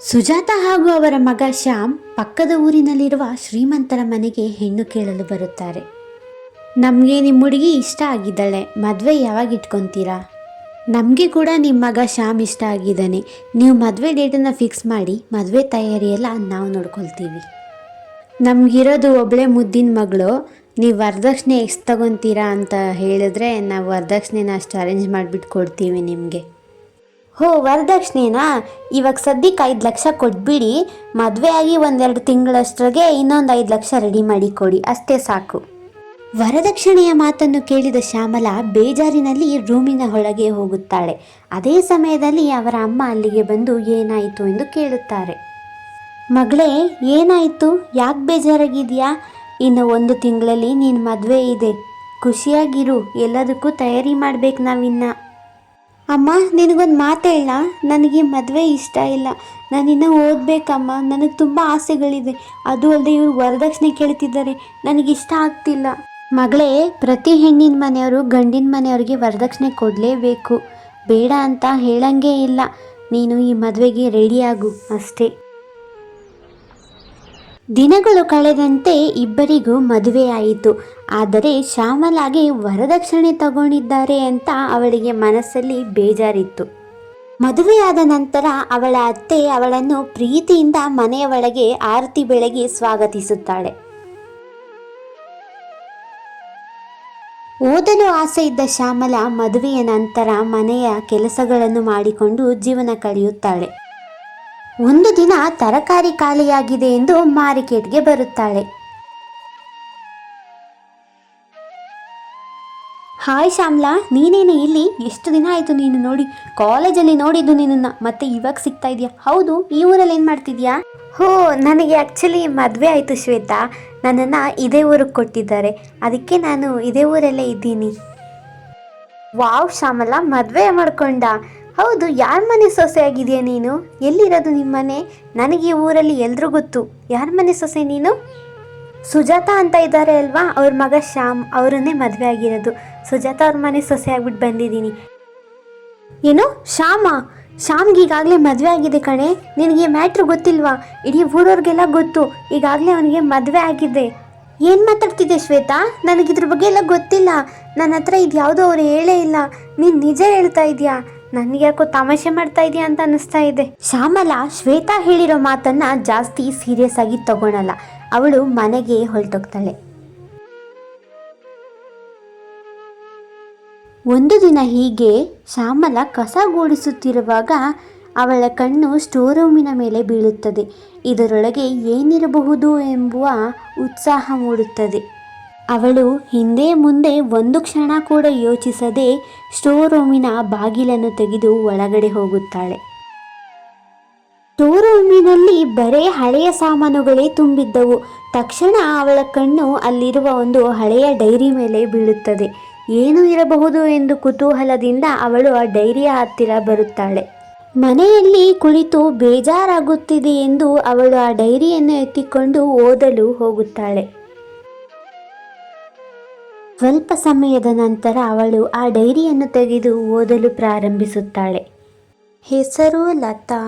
ಸುಜಾತ ಹಾಗೂ ಅವರ ಮಗ ಶ್ಯಾಮ್ ಪಕ್ಕದ ಊರಿನಲ್ಲಿರುವ ಶ್ರೀಮಂತರ ಮನೆಗೆ ಹೆಣ್ಣು ಕೇಳಲು ಬರುತ್ತಾರೆ. ನಮಗೆ ನಿಮ್ಮ ಹುಡುಗಿ ಇಷ್ಟ ಆಗಿದ್ದಾಳೆ, ಮದುವೆ ಯಾವಾಗ ಇಟ್ಕೊತೀರಾ? ನಮಗೆ ಕೂಡ ನಿಮ್ಮ ಮಗ ಶ್ಯಾಮ್ ಇಷ್ಟ ಆಗಿದ್ದಾನೆ. ನೀವು ಮದುವೆ ಡೇಟನ್ನು ಫಿಕ್ಸ್ ಮಾಡಿ, ಮದುವೆ ತಯಾರಿಯೆಲ್ಲ ನಾವು ನೋಡ್ಕೊಳ್ತೀವಿ. ನಮಗಿರೋದು ಒಬ್ಬಳೇ ಮುದ್ದಿನ ಮಗಳು, ನೀವು ವರದಕ್ಷಿಣೆ ಎಷ್ಟು ತಗೊತೀರಾ ಅಂತ ಹೇಳಿದ್ರೆ ನಾವು ವರದಕ್ಷಿಣೆನ ಅಷ್ಟು ಅರೇಂಜ್ ಮಾಡಿಬಿಟ್ಟು ಕೊಡ್ತೀವಿ ನಿಮಗೆ. ಹೋ, ವರದಕ್ಷಿಣೆನಾ? ಇವಾಗ ಸದ್ಯಕ್ಕೆ ಐದು ಲಕ್ಷ ಕೊಟ್ಬಿಡಿ. ಮದುವೆ ಆಗಿ ಒಂದೆರಡು ತಿಂಗಳಷ್ಟರಗೆ ಇನ್ನೊಂದು ಐದು ಲಕ್ಷ ರೆಡಿ ಮಾಡಿ ಕೊಡಿ. ಅಷ್ಟೇ ಸಾಕು. ವರದಕ್ಷಿಣೆಯ ಮಾತನ್ನು ಕೇಳಿದ ಶ್ಯಾಮಲ ಬೇಜಾರಿನಲ್ಲಿ ರೂಮಿನ ಒಳಗೆ ಹೋಗುತ್ತಾಳೆ. ಅದೇ ಸಮಯದಲ್ಲಿ ಅವರ ಅಮ್ಮ ಅಲ್ಲಿಗೆ ಬಂದು ಏನಾಯಿತು ಎಂದು ಕೇಳುತ್ತಾರೆ. ಮಗಳೇ, ಏನಾಯಿತು? ಯಾಕೆ ಬೇಜಾರಾಗಿದೆಯಾ ಇನ್ನು ಒಂದು ತಿಂಗಳಲ್ಲಿ ನೀನು ಮದುವೆ ಇದೆ. ಖುಷಿಯಾಗಿರು. ಎಲ್ಲದಕ್ಕೂ ತಯಾರಿ ಮಾಡ್ಬೇಕು ನಾವಿನ್ನ. ಅಮ್ಮ, ನಿನಗೊಂದು ಮಾತು ಹೇಳ ನನಗೆ ಮದುವೆ ಇಷ್ಟ ಇಲ್ಲ. ನಾನಿನ್ನೂ ಓದಬೇಕಮ್ಮ. ನನಗೆ ತುಂಬ ಆಸೆಗಳಿದೆ ಅದು ಅಲ್ಲದೆ ಇವರು ವರದಕ್ಷಿಣೆ ಕೇಳ್ತಿದ್ದಾರೆ. ನನಗಿಷ್ಟ ಆಗ್ತಿಲ್ಲ. ಮಗಳೇ, ಪ್ರತಿ ಹೆಣ್ಣಿನ ಮನೆಯವರು ಗಂಡಿನ ಮನೆಯವ್ರಿಗೆ ವರದಕ್ಷಿಣೆ ಕೊಡಲೇಬೇಕು. ಬೇಡ ಅಂತ ಹೇಳಂಗೇ ಇಲ್ಲ. ನೀನು ಈ ಮದುವೆಗೆ ರೆಡಿಯಾಗು ಅಷ್ಟೇ. ದಿನಗಳು ಕಳೆದಂತೆ ಇಬ್ಬರಿಗೂ ಮದುವೆಯಾಯಿತು ಆದರೆ ಶ್ಯಾಮಲಾಗೆ ವರದಕ್ಷಿಣೆ ತಗೊಂಡಿದ್ದಾರೆ ಅಂತ ಅವಳಿಗೆ ಮನಸ್ಸಲ್ಲಿ ಬೇಜಾರಿತ್ತು. ಮದುವೆಯಾದ ನಂತರ ಅವಳ ಅತ್ತೆ ಅವಳನ್ನು ಪ್ರೀತಿಯಿಂದ ಮನೆಯ ಒಳಗೆ ಆರತಿ ಬೆಳಗಿ ಸ್ವಾಗತಿಸುತ್ತಾಳೆ. ಓದಲು ಆಸೆ ಇದ್ದ ಶ್ಯಾಮಲ ಮದುವೆಯ ನಂತರ ಮನೆಯ ಕೆಲಸಗಳನ್ನು ಮಾಡಿಕೊಂಡು ಜೀವನ ಕಳೆಯುತ್ತಾಳೆ. ಒಂದು ದಿನ ತರಕಾರಿ ಖಾಲಿಯಾಗಿದೆ ಎಂದು ಮಾರ್ಕೆಟ್ಗೆ ಬರುತ್ತಾಳೆ. ಹಾಯ್ ಶ್ಯಾಮ್ಲಾ ನೀನೇನು ಇಲ್ಲಿ? ಎಷ್ಟು ದಿನ ಆಯಿತು ನೀನು ನೋಡಿ ಕಾಲೇಜಲ್ಲಿ ನೋಡಿದ್ದು ನಿನ್ನನ್ನು ಮತ್ತೆ ಇವಾಗ ಸಿಗ್ತಾ ಇದೆಯಾ ಹೌದು ಈ ಊರಲ್ಲಿ ಏನು ಮಾಡ್ತಿದ್ಯಾ ಹೋ ನನಗೆ ಆ್ಯಕ್ಚುಲಿ ಮದುವೆ ಆಯಿತು ಶ್ವೇತಾ. ನನ್ನನ್ನು ಇದೇ ಊರಿಗೆ ಕೊಟ್ಟಿದ್ದಾರೆ. ಅದಕ್ಕೆ ನಾನು ಇದೇ ಊರಲ್ಲೇ ಇದ್ದೀನಿ. ವಾವ್ ಶ್ಯಾಮಲ ಮದುವೆ ಮಾಡ್ಕೊಂಡ? ಹೌದು, ಯಾರ ಮನೆ ಸೊಸೆ ಆಗಿದೆಯಾ ನೀನು? ಎಲ್ಲಿರೋದು ನಿಮ್ಮ ಮನೆ? ನನಗೆ ಊರಲ್ಲಿ ಎಲ್ಲರೂ ಗೊತ್ತು. ಯಾರ ಮನೆ ಸೊಸೆ ನೀನು? ಸುಜಾತ ಅಂತ ಇದ್ದಾರೆ ಅಲ್ವಾ? ಅವ್ರ ಮಗ ಶ್ಯಾಮ್, ಅವರನ್ನೇ ಮದುವೆ ಆಗಿರೋದು. ಸುಜಾತ ಅವ್ರ ಮನೆ ಸೊಸೆ ಆಗ್ಬಿಟ್ಟು ಬಂದಿದ್ದೀನಿ. ಏನು? ಶ್ಯಾಮ? ಶ್ಯಾಮ್ಗೆ ಈಗಾಗಲೇ ಮದುವೆ ಆಗಿದೆ ಕಣೆ. ನಿನಗೆ ಮ್ಯಾಟ್ರ್ ಗೊತ್ತಿಲ್ವಾ? ಇಡೀ ಊರವ್ರಿಗೆಲ್ಲ ಗೊತ್ತು. ಈಗಾಗಲೇ ಅವನಿಗೆ ಮದುವೆ ಆಗಿದೆ. ಏನು ಮಾತಾಡ್ತಿದ್ದೆ ಶ್ವೇತಾ? ನನಗಿದ್ರ ಬಗ್ಗೆ ಎಲ್ಲ ಗೊತ್ತಿಲ್ಲ. ನನ್ನ ಹತ್ರ ಇದು ಯಾವುದೋ ಅವ್ರು ಹೇಳೇ ಇಲ್ಲ. ನೀನು ನಿಜ ಹೇಳ್ತಾ ಇದೀಯಾ? ನನಗೆ ಯಾಕೋ ತಮಾಷೆ ಮಾಡ್ತಾ ಇದೆಯಾ ಅಂತ ಅನಿಸ್ತಾ ಇದೆ. ಶ್ಯಾಮಲಾ ಶ್ವೇತಾ ಹೇಳಿರೋ ಮಾತನ್ನ ಜಾಸ್ತಿ ಸೀರಿಯಸ್ ಆಗಿ ತಗೊಳಲ್ಲ. ಅವಳು ಮನೆಗೆ ಹೊರಟೋಗ್ತಾಳೆ. ಒಂದು ದಿನ ಹೀಗೆ ಶ್ಯಾಮಲ ಕಸ ಗೂಡಿಸುತ್ತಿರುವಾಗ ಅವಳ ಕಣ್ಣು ಸ್ಟೋರ್ ರೂಮಿನ ಮೇಲೆ ಬೀಳುತ್ತದೆ. ಇದರೊಳಗೆ ಏನಿರಬಹುದು ಎಂಬುವ ಉತ್ಸಾಹ ಮೂಡುತ್ತದೆ. ಅವಳು ಹಿಂದೆ ಮುಂದೆ ಒಂದು ಕ್ಷಣ ಕೂಡ ಯೋಚಿಸದೆ ಸ್ಟೋರ್ ರೂಮಿನ ಬಾಗಿಲನ್ನು ತೆಗೆದು ಒಳಗಡೆ ಹೋಗುತ್ತಾಳೆ. ಸ್ಟೋರ್ ರೂಮಿನಲ್ಲಿ ಬರೇ ಹಳೆಯ ಸಾಮಾನುಗಳೇ ತುಂಬಿದ್ದವು. ತಕ್ಷಣ ಅವಳ ಕಣ್ಣು ಅಲ್ಲಿರುವ ಒಂದು ಹಳೆಯ ಡೈರಿ ಮೇಲೆ ಬೀಳುತ್ತದೆ. ಏನು ಇರಬಹುದು ಎಂದು ಕುತೂಹಲದಿಂದ ಅವಳು ಆ ಡೈರಿಯ ಹತ್ತಿರ ಬರುತ್ತಾಳೆ. ಮನೆಯಲ್ಲಿ ಕುಳಿತು ಬೇಜಾರಾಗುತ್ತಿದೆ ಎಂದು ಅವಳು ಆ ಡೈರಿಯನ್ನು ಎತ್ತಿಕೊಂಡು ಓದಲು ಹೋಗುತ್ತಾಳೆ. ಸ್ವಲ್ಪ ಸಮಯದ ನಂತರ ಅವಳು ಆ ಡೈರಿಯನ್ನು ತೆಗೆದು ಓದಲು ಪ್ರಾರಂಭಿಸುತ್ತಾಳೆ. ಹೆಸರು ಲತಾ.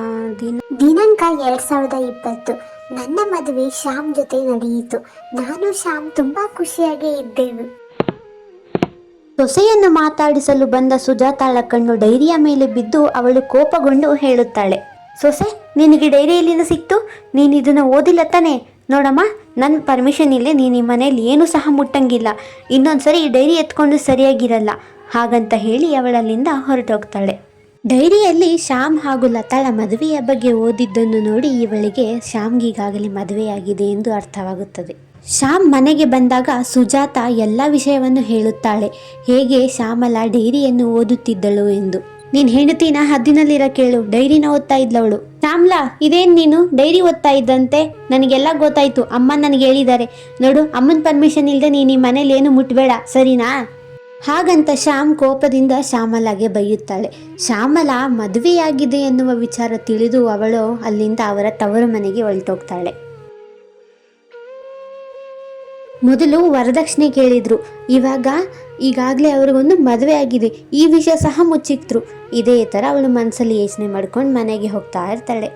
ದಿನ ದಿನಾಂಕ ಎರಡ್ ಸಾವಿರದ ಇಪ್ಪತ್ತು. ನನ್ನ ಮದುವೆ ಶ್ಯಾಮ್ ಜೊತೆ ನಡೆಯಿತು. ನಾನು ಶ್ಯಾಮ್ ತುಂಬಾ ಖುಷಿಯಾಗಿ ಇದ್ದೆವು. ಸೊಸೆಯನ್ನು ಮಾತಾಡಿಸಲು ಬಂದ ಸುಜಾತಾಳ ಕಣ್ಣು ಡೈರಿಯ ಮೇಲೆ ಬಿದ್ದು ಅವಳು ಕೋಪಗೊಂಡು ಹೇಳುತ್ತಾಳೆ. ಸೊಸೆ ನಿನಗೆ ಡೈರಿ ಎಲ್ಲಿಂದ ಸಿಕ್ತು? ನೀನು ಇದನ್ನು ಓದಿಲ್ಲ ತಾನೆ ನೋಡಮ್ಮ ನನ್ನ ಪರ್ಮಿಷನ್ ಇಲ್ಲೇ ನೀನು ಈ ಮನೇಲಿ ಏನೂ ಸಹ ಮುಟ್ಟಂಗಿಲ್ಲ. ಇನ್ನೊಂದ್ಸರಿ ಈ ಡೈರಿ ಎತ್ಕೊಂಡು ಸರಿಯಾಗಿರಲ್ಲ. ಹಾಗಂತ ಹೇಳಿ ಅವಳಲ್ಲಿಂದ ಹೊರಟೋಗ್ತಾಳೆ. ಡೈರಿಯಲ್ಲಿ ಶ್ಯಾಮ್ ಹಾಗೂ ಲತಾಳ ಮದುವೆಯ ಬಗ್ಗೆ ಓದಿದ್ದನ್ನು ನೋಡಿ ಇವಳಿಗೆ ಶ್ಯಾಮ್ಗೀಗಾಗಲೇ ಮದುವೆಯಾಗಿದೆ ಎಂದು ಅರ್ಥವಾಗುತ್ತದೆ. ಶ್ಯಾಮ್ ಮನೆಗೆ ಬಂದಾಗ ಸುಜಾತ ಎಲ್ಲ ವಿಷಯವನ್ನು ಹೇಳುತ್ತಾಳೆ. ಹೇಗೆ ಶ್ಯಾಮಲ ಡೈರಿಯನ್ನು ಓದುತ್ತಿದ್ದಳು ಎಂದು. ನೀನ್ ಹೆಂಡತಿನ ಹದ್ದಿನಲ್ಲಿರ ಕೇಳು, ಡೈರಿನ ಓದ್ತಾ ಇದ್ಲವಳು. ಶ್ಯಾಮ್ಲಾ, ಇದೇನ್ ನೀನು? ಡೈರಿ ಓದ್ತಾ ಇದ್ದಂತೆ? ನನಗೆಲ್ಲ ಗೊತ್ತಾಯ್ತು ಅಮ್ಮ ನನಗೆ ಹೇಳಿದ್ದಾರೆ. ನೋಡು, ಅಮ್ಮನ ಪರ್ಮಿಷನ್ ಇಲ್ಲದೆ ನೀನು ಈ ಮನೇಲಿ ಏನು ಮುಟ್ಬೇಡ, ಸರಿನಾ? ಹಾಗಂತ ಶ್ಯಾಮ್ ಕೋಪದಿಂದ ಶ್ಯಾಮಲಾಗೆ ಬೈಯುತ್ತಾಳೆ. ಶ್ಯಾಮಲಾ ಮದುವೆಯಾಗಿದೆ ಎನ್ನುವ ವಿಚಾರ ತಿಳಿದು ಅವಳು ಅಲ್ಲಿಂದ ಅವರ ತವರು ಮನೆಗೆ ಹೊರಟೋಗ್ತಾಳೆ. ಮೊದಲು ವರದಕ್ಷಿಣೆ ಕೇಳಿದ್ರು. ಇವಾಗ ಈಗಾಗಲೇ ಅವ್ರಿಗೊಂದು ಮದುವೆ ಆಗಿದೆ. ಈ ವಿಷಯ ಸಹ ಮುಚ್ಚಿಕ್ತರು ಇದೇ ಥರ ಅವಳು ಮನಸ್ಸಲ್ಲಿ ಯೋಚನೆ ಮಾಡ್ಕೊಂಡು ಮನೆಗೆ ಹೋಗ್ತಾ ಇರ್ತಾಳೆ.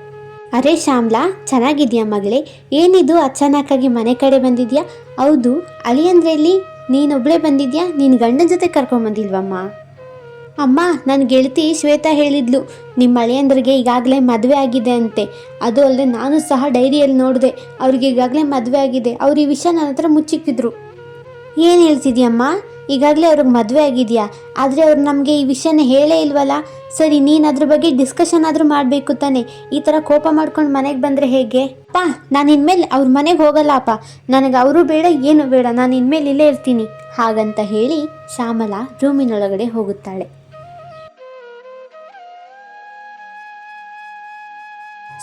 ಅರೆ ಶ್ಯಾಮ್ಲಾ, ಚೆನ್ನಾಗಿದ್ಯಾ ಮಗಳೇ? ಏನಿದು ಅಚಾನಕ್ಕಾಗಿ ಮನೆ ಕಡೆ ಬಂದಿದ್ಯಾ? ಹೌದು, ಅಳಿಯಂದ್ರಲ್ಲಿ ನೀನೊಬ್ಳೇ ಬಂದಿದ್ಯಾ? ನಿನ್ನ ಗಂಡನ ಜೊತೆ ಕರ್ಕೊಂಬಂದಿಲ್ವಮ್ಮ ಅಮ್ಮ ನನ್ನ ಗೆಳತಿ ಶ್ವೇತಾ ಹೇಳಿದ್ಲು ನಿಮ್ಮ ಅಳಿಯಂದ್ರಿಗೆ ಈಗಾಗಲೇ ಮದುವೆ ಆಗಿದೆ ಅಂತೆ. ಅದು ಅಲ್ಲದೆ ನಾನು ಸಹ ಡೈರಿಯಲ್ಲಿ ನೋಡಿದೆ, ಅವ್ರಿಗೆ ಈಗಾಗಲೇ ಮದುವೆ ಆಗಿದೆ, ಅವ್ರು ಈ ವಿಷಯ ನನ್ನ ಹತ್ರ ಮುಚ್ಚಿಕ್ಕಿದ್ರು. ಏನು ಹೇಳ್ತಿದ್ಯಮ್ಮ? ಈಗಾಗಲೇ ಅವ್ರಿಗೆ ಮದುವೆ ಆಗಿದೆಯಾ? ಆದರೆ ಅವ್ರು ನಮಗೆ ಈ ವಿಷಯನ ಹೇಳೇ ಇಲ್ವಲ್ಲ? ಸರಿ ನೀನು ಅದ್ರ ಬಗ್ಗೆ ಡಿಸ್ಕಷನ್ ಆದರೂ ಮಾಡಬೇಕು ತಾನೆ. ಈ ಥರ ಕೋಪ ಮಾಡ್ಕೊಂಡು ಮನೆಗೆ ಬಂದರೆ ಹೇಗೆ? ಅಪ್ಪ, ನಾನು ಇನ್ಮೇಲೆ ಅವ್ರ ಮನೆಗೆ ಹೋಗಲ್ಲ ಅಪ್ಪ. ನನಗೆ ಅವರು ಬೇಡ, ಏನು ಬೇಡ. ನಾನು ಇನ್ಮೇಲೆ ಇಲ್ಲೇ ಇರ್ತೀನಿ. ಹಾಗಂತ ಹೇಳಿ ಶ್ಯಾಮಲಾ ರೂಮಿನೊಳಗಡೆ ಹೋಗುತ್ತಾಳೆ.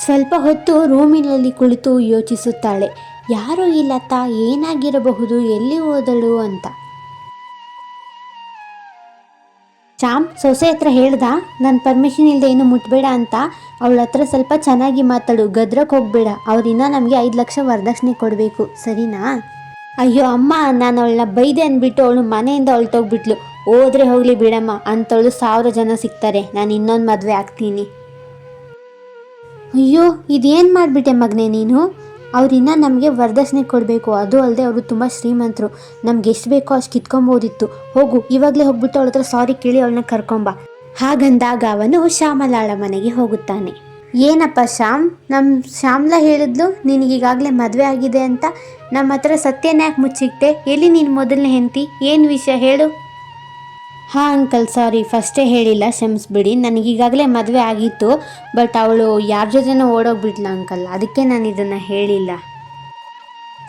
ಸ್ವಲ್ಪ ಹೊತ್ತು ರೂಮಿನಲ್ಲಿ ಕುಳಿತು ಯೋಚಿಸುತ್ತಾಳೆ. ಯಾರು ಇಲ್ಲ ತಾ ಏನಾಗಿರಬಹುದು? ಎಲ್ಲಿ ಹೋದಳು ಅಂತ. ಶ್ಯಾಮ್ ಸೊಸೆ ಹತ್ರ ಹೇಳ್ದ? ನನ್ನ ಪರ್ಮಿಷನ್ ಇಲ್ಲದೆ ಏನು ಮುಟ್ಬೇಡ ಅಂತ. ಅವಳ ಹತ್ರ ಸ್ವಲ್ಪ ಚೆನ್ನಾಗಿ ಮಾತಾಡು. ಗದ್ರಕ್ಕೆ ಹೋಗ್ಬೇಡ. ಅವ್ರಿನ್ನ ನಮಗೆ ಐದು ಲಕ್ಷ ವರದಕ್ಷಿಣೆ ಕೊಡಬೇಕು. ಸರಿನಾ? ಅಯ್ಯೋ ಅಮ್ಮ, ನಾನು ಅವಳನ್ನ ಬೈದೆ ಅಂದ್ಬಿಟ್ಟು ಅವಳು ಮನೆಯಿಂದ ಹೊಲ್ಟೋಗ್ಬಿಟ್ಲು ಹೋದ್ರೆ ಹೋಗ್ಲಿ ಬಿಡಮ್ಮ. ಅಂತವಳು ಸಾವಿರ ಜನ ಸಿಗ್ತಾರೆ. ನಾನು ಇನ್ನೊಂದು ಮದುವೆ ಆಗ್ತೀನಿ. ಅಯ್ಯೋ, ಇದೇನು ಮಾಡಿಬಿಟ್ಟೆ ಮಗನೇ ನೀನು? ಅವರಿನ್ನ ನಮಗೆ ವರದಕ್ಷಿಣೆ ಕೊಡಬೇಕು. ಅದು ಅಲ್ಲದೆ ಅವರು ತುಂಬ ಶ್ರೀಮಂತರು. ನಮ್ಗೆ ಎಷ್ಟು ಬೇಕೋ ಅಷ್ಟು ಕಿತ್ಕೊಬೋದಿತ್ತು. ಹೋಗು, ಇವಾಗಲೇ ಹೋಗ್ಬಿಟ್ಟು ಅವಳ ಹತ್ರ ಸಾರಿ ಕೇಳಿ ಅವಳನ್ನ ಕರ್ಕೊಂಬ. ಹಾಗಂದಾಗ ಅವನು ಶ್ಯಾಮಲಾಳ ಮನೆಗೆ ಹೋಗುತ್ತಾನೆ. ಏನಪ್ಪ ಶ್ಯಾಮ್? ನಮ್ಮ ಶ್ಯಾಮ್ಲಾ ಹೇಳಿದ್ಲು ನಿನಗೀಗಾಗಲೇ ಮದುವೆ ಆಗಿದೆ ಅಂತ. ನಮ್ಮ ಹತ್ರ ಸತ್ಯನ ಯಾಕೆ ಮುಚ್ಚಿಕ್ತೆ ಎಲ್ಲಿ ನೀನು ಮೊದಲನೇ ಹೆಂಡತಿ? ಏನು ವಿಷಯ ಹೇಳು? ಹಾಂ ಅಂಕಲ್ ಸಾರಿ ಫಸ್ಟೇ ಹೇಳಿಲ್ಲ, ಕ್ಷಮಿಸ್ಬಿಡಿ. ನನಗೀಗಾಗಲೇ ಮದುವೆ ಆಗಿತ್ತು ಬಟ್ ಅವಳು ಯಾರ ಜೊತೆನೋ ಓಡೋಗ್ಬಿಟ್ಲ ಅಂಕಲ್ ಅದಕ್ಕೆ ನಾನು ಇದನ್ನು ಹೇಳಿಲ್ಲ.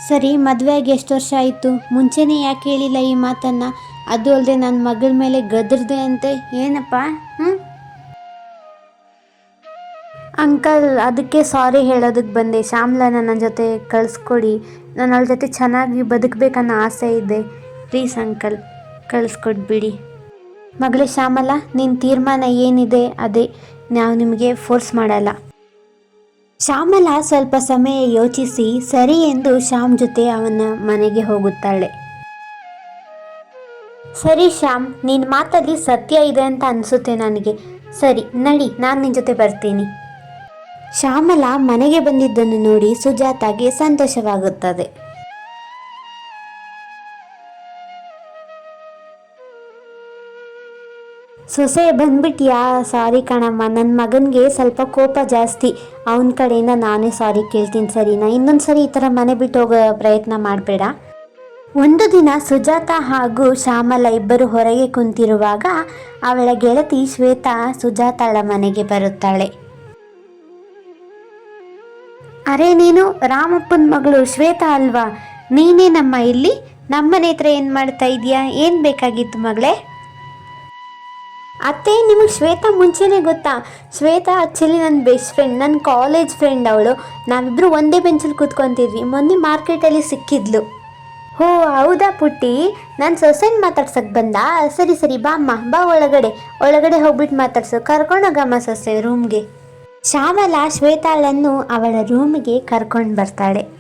ಸರಿ, ಮದುವೆ ಆಗಿ ಎಷ್ಟು ವರ್ಷ ಆಯಿತು? ಮುಂಚೆನೇ ಯಾಕೆ ಹೇಳಿಲ್ಲ ಈ ಮಾತನ್ನು? ಅದು ಅಲ್ಲದೆ ನನ್ನ ಮಗಳ ಮೇಲೆ ಗದರ್ದೆ ಅಂತೆ. ಏನಪ್ಪ? ಹ್ಞೂ ಅಂಕಲ್ ಅದಕ್ಕೆ ಸಾರಿ ಹೇಳೋದಕ್ಕೆ ಬಂದೆ. ಶ್ಯಾಮ್ಲಾ ನನ್ನ ಜೊತೆ ಕಳಿಸ್ಕೊಡಿ. ನಾನು ಅವಳ ಜೊತೆ ಚೆನ್ನಾಗಿ ಬದುಕಬೇಕನ್ನೋ ಆಸೆ ಇದೆ. ಪ್ಲೀಸ್ ಅಂಕಲ್ ಕಳಿಸ್ಕೊಟ್ಬಿಡಿ ಮಗಳೇ ಶ್ಯಾಮಲ ನಿನ್ನ ತೀರ್ಮಾನ ಏನಿದೆ ಅದೇ. ನಾವು ನಿಮಗೆ ಫೋರ್ಸ್ ಮಾಡಲ್ಲ. ಶ್ಯಾಮಲ ಸ್ವಲ್ಪ ಸಮಯ ಯೋಚಿಸಿ ಸರಿ ಎಂದು ಶ್ಯಾಮ್ ಜೊತೆ ಅವನ ಮನೆಗೆ ಹೋಗುತ್ತಾಳೆ. ಸರಿ ಶ್ಯಾಮ್ ನಿನ್ನ ಮಾತಲ್ಲಿ ಸತ್ಯ ಇದೆ ಅಂತ ಅನಿಸುತ್ತೆ ನನಗೆ. ಸರಿ, ನಡಿ, ನಾನು ನಿನ್ನ ಜೊತೆ ಬರ್ತೀನಿ. ಶ್ಯಾಮಲ ಮನೆಗೆ ಬಂದಿದ್ದನ್ನು ನೋಡಿ ಸುಜಾತಾಗೆ ಸಂತೋಷವಾಗುತ್ತದೆ. ಸೊಸೆ ಬಂದ್ಬಿಟ್ಯಾ? ಸಾರಿ ಕಣಮ್ಮ ನನ್ನ ಮಗನಿಗೆ ಸ್ವಲ್ಪ ಕೋಪ ಜಾಸ್ತಿ. ಅವನ ಕಡೆಯಿಂದ ನಾನೇ ಸಾರಿ ಕೇಳ್ತೀನಿ ಸರಿನಾ? ಇನ್ನೊಂದು ಸರಿ ಈ ಥರ ಮನೆ ಬಿಟ್ಟು ಹೋಗೋ ಪ್ರಯತ್ನ ಮಾಡಬೇಡ. ಒಂದು ದಿನ ಸುಜಾತ ಹಾಗೂ ಶ್ಯಾಮಲ ಇಬ್ಬರು ಹೊರಗೆ ಕುಂತಿರುವಾಗ ಅವಳ ಗೆಳತಿ ಶ್ವೇತಾ ಸುಜಾತಾಳ ಮನೆಗೆ ಬರುತ್ತಾಳೆ. ಅರೆ ನೀನು, ರಾಮಪ್ಪನ ಮಗಳು ಶ್ವೇತಾ ಅಲ್ವಾ? ನೀನೇ ನಮ್ಮ ಇಲ್ಲಿ? ನಮ್ಮನೆ ಹತ್ರ ಏನು ಮಾಡ್ತಾ ಇದೀಯಾ? ಏನು ಬೇಕಾಗಿತ್ತು ಮಗಳೇ? ಅತ್ತೆ, ನಿಮಗೆ ಶ್ವೇತಾ ಮುಂಚೆನೇ ಗೊತ್ತಾ? ಶ್ವೇತಾ ಆ್ಯಕ್ಚುಲಿ ನನ್ನ ಬೆಸ್ಟ್ ಫ್ರೆಂಡ್ ನನ್ನ ಕಾಲೇಜ್ ಫ್ರೆಂಡ್ ಅವಳು. ನಾವಿಬ್ಬರು ಒಂದೇ ಬೆಂಚಲ್ಲಿ ಕೂತ್ಕೊತಿದ್ವಿ. ಮೊನ್ನೆ ಮಾರ್ಕೆಟಲ್ಲಿ ಸಿಕ್ಕಿದ್ಲು. ಹೋ, ಹೌದಾ ಪುಟ್ಟಿ? ನಾನು ಸೊಸೆನ ಮಾತಾಡ್ಸಕ್ಕೆ ಬಂದ? ಸರಿ ಸರಿ, ಬಾ ಅಮ್ಮ. ಬಾ ಒಳಗಡೆ. ಒಳಗಡೆ ಹೋಗ್ಬಿಟ್ಟು ಮಾತಾಡ್ಸು. ಕರ್ಕೊಂಡೋಗಮ್ಮ ಸೊಸೆ ರೂಮ್ಗೆ ಶ್ಯಾಮಲ ಶ್ವೇತಾಳನ್ನು ಅವಳ ರೂಮಿಗೆ ಕರ್ಕೊಂಡು ಬರ್ತಾಳೆ.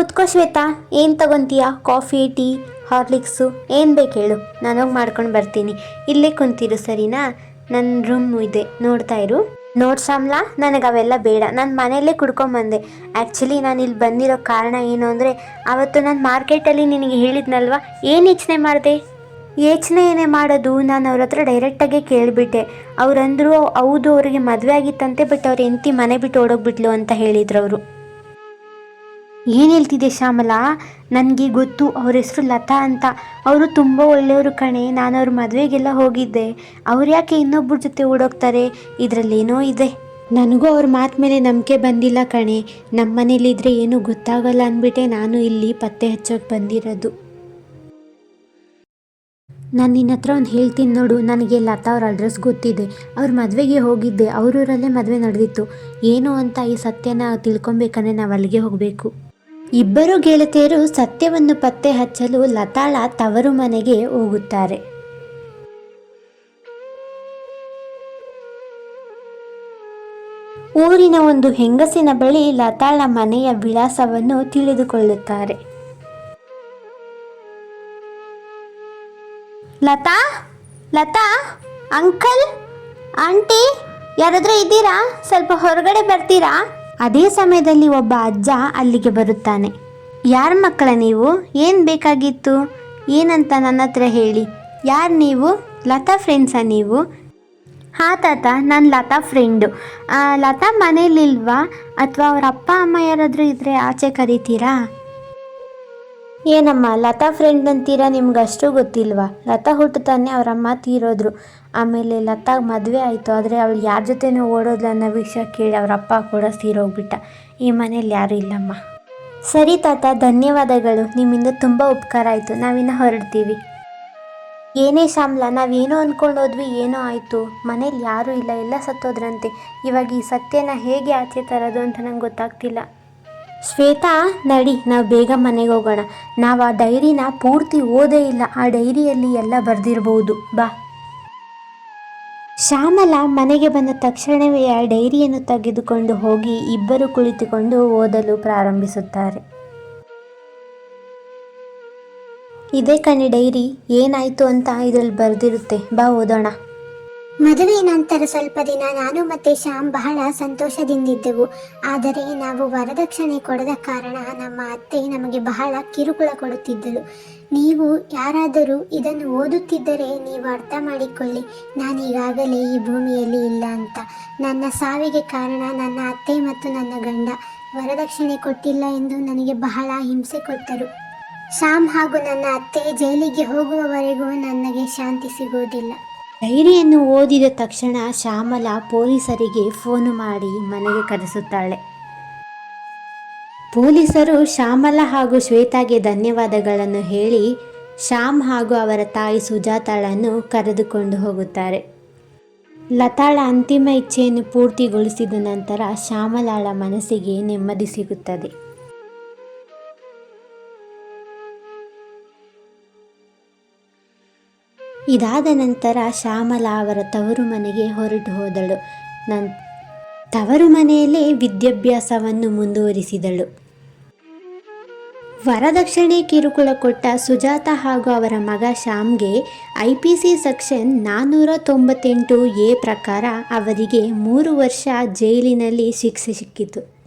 ಕುತ್ಕೋ ಶ್ವೇತಾ, ಏನು ತಗೊಂತೀಯಾ? ಕಾಫಿ, ಟೀ, ಹಾರ್ಲಿಕ್ಸು, ಏನು ಬೇಕು ಹೇಳು. ನಾನು ಹೋಗಿ ಮಾಡ್ಕೊಂಡು ಬರ್ತೀನಿ. ಇಲ್ಲೇ ಕುಂತಿರು, ಸರಿನಾ? ನನ್ನ ರೂಮ್ ಇದೆ, ನೋಡ್ತಾ ಇರು. ನೋಡ್ ಶ್ಯಾಮ್ಲಾ, ನನಗೆ ಅವೆಲ್ಲ ಬೇಡ. ನಾನು ಮನೆಯಲ್ಲೇ ಕುಡ್ಕೊಂಬಂದೆ ಆ್ಯಕ್ಚುಲಿ ನಾನು ಇಲ್ಲಿ ಬಂದಿರೋ ಕಾರಣ ಏನು ಅಂದರೆ, ಅವತ್ತು ನಾನು ಮಾರ್ಕೆಟಲ್ಲಿ ನಿನಗೆ ಹೇಳಿದ್ನಲ್ವ? ಏನು ಯೋಚನೆ ಮಾಡಿದೆ? ಯೋಚನೆ ಏನೇ ಮಾಡೋದು, ನಾನು ಅವ್ರ ಹತ್ರ ಡೈರೆಕ್ಟಾಗೆ ಕೇಳಿಬಿಟ್ಟೆ. ಅವ್ರಂದರು, ಹೌದು, ಅವರಿಗೆ ಮದುವೆ ಆಗಿತ್ತಂತೆ ಬಟ್ ಅವ್ರು ಹೆಂಡತಿ ಮನೆ ಬಿಟ್ಟು ಓಡೋಗ್ಬಿಟ್ಲು ಅಂತ ಹೇಳಿದ್ರು ಅವರು. ಏನು ಹೇಳ್ತಿದೆ ಶ್ಯಾಮಲಾ? ನನಗೆ ಗೊತ್ತು ಅವ್ರ ಹೆಸರು ಲತಾ ಅಂತ. ಅವರು ತುಂಬ ಒಳ್ಳೆಯವರು ಕಣೆ. ನಾನು ಅವ್ರ ಮದುವೆಗೆಲ್ಲ ಹೋಗಿದ್ದೆ. ಅವ್ರು ಯಾಕೆ ಇನ್ನೊಬ್ಬರ ಜೊತೆ ಓಡೋಗ್ತಾರೆ? ಇದರಲ್ಲೇನೋ ಇದೆ. ನನಗೂ ಅವ್ರ ಮಾತು ಮೇಲೆ ನಂಬಿಕೆ ಬಂದಿಲ್ಲ ಕಣೆ. ನಮ್ಮ ಮನೇಲಿದ್ದರೆ ಏನೂ ಗೊತ್ತಾಗಲ್ಲ ಅಂದ್ಬಿಟ್ಟೆ ನಾನು ಇಲ್ಲಿ ಪತ್ತೆ ಹಚ್ಚೋಕೆ ಬಂದಿರೋದು. ನಾನು ನಿನ್ನ ಹತ್ರ ಒಂದು ಹೇಳ್ತೀನಿ ನೋಡು. ನನಗೆ ಲತಾ ಅವ್ರ ಅಡ್ರೆಸ್ ಗೊತ್ತಿದೆ. ಅವ್ರ ಮದುವೆಗೆ ಹೋಗಿದ್ದೆ. ಅವರೂರಲ್ಲೇ ಮದುವೆ ನಡೆದಿತ್ತು. ಏನು ಅಂತ ಈ ಸತ್ಯನ ತಿಳ್ಕೊಬೇಕಂದ್ರೆ ನಾವು ಅಲ್ಲಿಗೆ ಹೋಗಬೇಕು. ಇಬ್ಬರು ಗೆಳತಿಯರು ಸತ್ಯವನ್ನು ಪತ್ತೆ ಹಚ್ಚಲು ಲತಾಳ ತವರು ಮನೆಗೆ ಹೋಗುತ್ತಾರೆ. ಊರಿನ ಒಂದು ಹೆಂಗಸಿನ ಬಳಿ ಲತಾಳ ಮನೆಯ ವಿಳಾಸವನ್ನು ತಿಳಿದುಕೊಳ್ಳುತ್ತಾರೆ. ಲತಾ ಲತಾ, ಅಂಕಲ್, ಆಂಟಿ, ಯಾರಾದರೂ ಇದ್ದೀರಾ? ಸ್ವಲ್ಪ ಹೊರಗಡೆ ಬರ್ತೀರಾ? ಅದೇ ಸಮಯದಲ್ಲಿ ಒಬ್ಬ ಅಜ್ಜ ಅಲ್ಲಿಗೆ ಬರುತ್ತಾನೆ. ಯಾರ ಮಕ್ಕಳ ನೀವು? ಏನು ಬೇಕಾಗಿತ್ತು? ಏನಂತ ನನ್ನ ಹತ್ರ ಹೇಳಿ. ಯಾರು ನೀವು? ಲತಾ ಫ್ರೆಂಡ್ಸಾ ನೀವು? ಹಾ ತಾತ, ನಾನು ಲತಾ ಫ್ರೆಂಡು ಲತಾ ಮನೇಲಿಲ್ವಾ? ಅಥವಾ ಅವ್ರ ಅಪ್ಪ, ಅಮ್ಮ ಯಾರಾದರೂ ಇದ್ದರೆ ಆಚೆ ಕರಿತೀರಾ? ಏನಮ್ಮ, ಲತಾ ಫ್ರೆಂಡ್ ಅಂತೀರಾ ನಿಮ್ಗೆ ಅಷ್ಟು ಗೊತ್ತಿಲ್ವಾ? ಲತಾ ಹುಟ್ಟುತ್ತಾನೆ ಅವ್ರ ಅಮ್ಮ ತೀರೋದ್ರು. ಆಮೇಲೆ ಲತಾ ಮದುವೆ ಆಯಿತು, ಆದರೆ ಅವಳು ಯಾರ ಜೊತೆನೂ ಓಡೋದ್ಲ ಅನ್ನೋ ವಿಷಯ ಕೇಳಿ ಅವ್ರ ಅಪ್ಪ ಕೂಡ ಸೀರೋಗ್ಬಿಟ್ಟ ಈ ಮನೇಲಿ ಯಾರೂ ಇಲ್ಲಮ್ಮ. ಸರಿ ತಾತ, ಧನ್ಯವಾದಗಳು. ನಿಮ್ಮಿಂದ ತುಂಬ ಉಪಕಾರ ಆಯಿತು. ನಾವಿನ್ನು ಹೊರಡ್ತೀವಿ. ಏನೇ ಶ್ಯಾಮ್ಲ, ನಾವೇನೋ ಅಂದ್ಕೊಂಡು ಹೋದ್ವಿ, ಏನೋ ಆಯಿತು. ಮನೇಲಿ ಯಾರೂ ಇಲ್ಲ, ಎಲ್ಲ ಸತ್ತೋದ್ರಂತೆ. ಇವಾಗ ಈ ಸತ್ಯನ ಹೇಗೆ ಆಚೆ ತರೋದು ಅಂತ ನಂಗೆ ಗೊತ್ತಾಗ್ತಿಲ್ಲ. ಶ್ವೇತಾ, ನಡಿ, ನಾವು ಬೇಗ ಮನೆಗೆ ಹೋಗೋಣ. ನಾವು ಆ ಡೈರಿನ ಪೂರ್ತಿ ಓದೇ ಇಲ್ಲ. ಆ ಡೈರಿಯಲ್ಲಿ ಎಲ್ಲ ಬರೆದಿರ್ಬೋದು. ಬಾ. ಶ್ಯಾಮಲ ಮನೆಗೆ ಬಂದ ತಕ್ಷಣವೇ ಆ ಡೈರಿಯನ್ನು ತೆಗೆದುಕೊಂಡು ಹೋಗಿ ಇಬ್ಬರು ಕುಳಿತುಕೊಂಡು ಓದಲು ಪ್ರಾರಂಭಿಸುತ್ತಾರೆ. ಇದೇ ಕಣಿ ಡೈರಿ. ಏನಾಯಿತು ಅಂತ ಇದರಲ್ಲಿ ಬರೆದಿರುತ್ತೆ. ಬಾ, ಓದೋಣ. ಮದುವೆ ನಂತರ ಸ್ವಲ್ಪ ದಿನ ನಾನು ಮತ್ತೆ ಶ್ಯಾಮ್ ಬಹಳ ಸಂತೋಷದಿಂದಿದ್ದೆವು. ಆದರೆ ನಾವು ವರದಕ್ಷಿಣೆ ಕೊಡದ ಕಾರಣ ನಮ್ಮ ಅತ್ತೆ ನಮಗೆ ಬಹಳ ಕಿರುಕುಳ ಕೊಡುತ್ತಿದ್ದಳು. ನೀವು ಯಾರಾದರೂ ಇದನ್ನು ಓದುತ್ತಿದ್ದರೆ ನೀವು ಅರ್ಥ ಮಾಡಿಕೊಳ್ಳಿ. ನಾನೀಗಾಗಲೇ ಈ ಭೂಮಿಯಲ್ಲಿ ಇಲ್ಲ ಅಂತ. ನನ್ನ ಸಾವಿಗೆ ಕಾರಣ ನನ್ನ ಅತ್ತೆ ಮತ್ತು ನನ್ನ ಗಂಡ. ವರದಕ್ಷಿಣೆ ಕೊಟ್ಟಿಲ್ಲ ಎಂದು ನನಗೆ ಬಹಳ ಹಿಂಸೆ ಕೊಟ್ಟರು. ಶ್ಯಾಮ್ ಹಾಗೂ ನನ್ನ ಅತ್ತೆ ಜೈಲಿಗೆ ಹೋಗುವವರೆಗೂ ನನಗೆ ಶಾಂತಿ ಸಿಗುವುದಿಲ್ಲ. ಡೈರಿಯನ್ನು ಓದಿದ ತಕ್ಷಣ ಶ್ಯಾಮಲ ಪೊಲೀಸರಿಗೆ ಫೋನು ಮಾಡಿ ಮನೆಗೆ ಕರೆಸುತ್ತಾಳೆ. ಪೊಲೀಸರು ಶ್ಯಾಮಲ ಹಾಗೂ ಶ್ವೇತಾಗೆ ಧನ್ಯವಾದಗಳನ್ನು ಹೇಳಿ ಶ್ಯಾಮ್ ಹಾಗೂ ಅವರ ತಾಯಿ ಸುಜಾತಾಳನ್ನು ಕರೆದುಕೊಂಡು ಹೋಗುತ್ತಾರೆ. ಲತಾಳ ಅಂತಿಮ ಇಚ್ಛೆಯನ್ನು ಪೂರ್ತಿಗೊಳಿಸಿದ ನಂತರ ಶ್ಯಾಮಲಾಳ ಮನಸ್ಸಿಗೆ ನೆಮ್ಮದಿ ಸಿಗುತ್ತದೆ. ಇದಾದ ನಂತರ ಶ್ಯಾಮಲ ಅವರ ತವರು ಮನೆಗೆ ಹೊರಟು ಹೋದಳು. ನನ್, ತವರು ಮನೆಯಲ್ಲೇ ವಿದ್ಯಾಭ್ಯಾಸವನ್ನು ಮುಂದುವರಿಸಿದಳು. ವರದಕ್ಷಿಣೆ ಕಿರುಕುಳ ಕೊಟ್ಟ ಸುಜಾತ ಹಾಗೂ ಅವರ ಮಗ ಶ್ಯಾಮ್ಗೆ ಐ ಪಿ ಸಿ ಸೆಕ್ಷನ್ ನಾನ್ನೂರ ತೊಂಬತ್ತೆಂಟು ಎ ಪ್ರಕಾರ ಅವರಿಗೆ ಮೂರು ವರ್ಷ ಜೈಲಿನಲ್ಲಿ ಶಿಕ್ಷೆ ಸಿಕ್ಕಿತು.